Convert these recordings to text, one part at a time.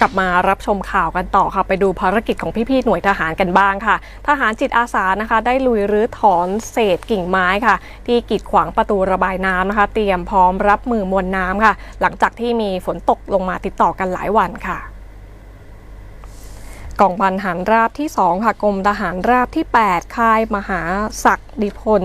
กลับมารับชมข่าวกันต่อค่ะ ไปดูภารกิจของพี่ ๆ หน่วยทหารกันบ้างค่ะ ทหารจิตอาสานะคะ ได้ลุยรื้อถอนเศษกิ่งไม้ค่ะ ที่กีดขวางประตูระบายน้ำนะคะ เตรียมพร้อมรับมือมวลน้ำค่ะ หลังจากที่มีฝนตกลงมาติดต่อกันหลายวันค่ะกองพันหันราบที่ 2 ค่ะกรมทหารราบที่ 8 ค่ายมหาศักดิพล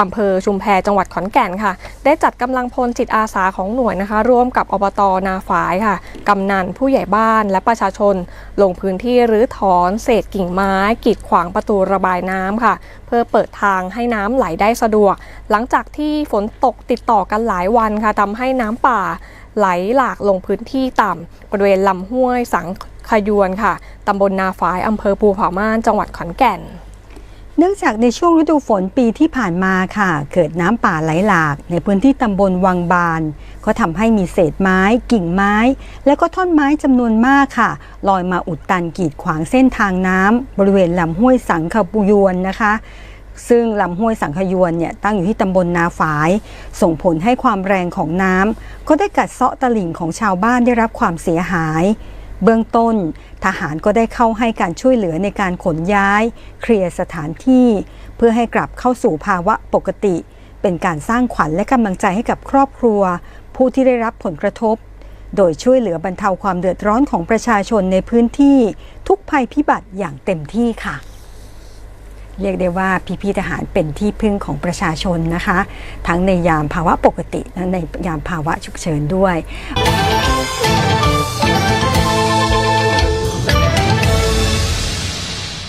อำเภอชุมแพจังหวัดขอนแก่นค่ะ ได้จัดกำลังพลจิตอาสาของหน่วยนะคะ ร่วมกับอบตนาฝายค่ะกำนันผู้ใหญ่บ้านและประชาชน ลงพื้นที่รื้อถอนเศษกิ่งไม้ กีดขวางประตูระบายน้ำค่ะ เพื่อเปิดทางให้น้ำไหลได้สะดวก หลังจากที่ฝนตกติดต่อกันหลายวันค่ะทำให้น้ำป่าไหลหลากลงพื้นที่ต่ำบริเวณลำห้วยสังขยวนค่ะตำบลนาฝายอำเภอภูผาม่านจังหวัดขอนแก่น นื่องจากในช่วงฤดูฝนปีที่ผ่านมาค่ะ เกิดน้ำป่าไหลหลาก ในพื้นที่ตำบลวังบาน ก็ทำให้มีเศษไม้ กิ่งไม้ และก็ท่อนไม้จำนวนมากค่ะ ลอยมาอุดตันกีดขวางเส้นทางน้ำบริเวณลำห้วยสังขปุยวนนะคะ ซึ่งลำห้วยสังขยวนเนี่ยตั้งอยู่ที่ตำบลนาฝาย ส่งผลให้ความแรงของน้ำก็ได้กัดเซาะตลิ่งของชาวบ้านได้รับความเสียหาย เบื้องต้น ทหารก็ได้เข้าให้การช่วยเหลือในการขนย้าย เคลียร์สถานที่ เพื่อให้กลับเข้าสู่ภาวะปกติ เป็นการสร้างขวัญและกำลังใจให้กับครอบครัว ผู้ที่ได้รับผลกระทบ โดยช่วยเหลือบรรเทาความเดือดร้อนของประชาชนในพื้นที่ ทุกภัยพิบัติอย่างเต็มที่ค่ะเรียกได้ว่าพี่ๆทหารเป็นที่พึ่งของประชาชนนะคะ ทั้งในยามภาวะปกติและในยามภาวะฉุกเฉินด้วย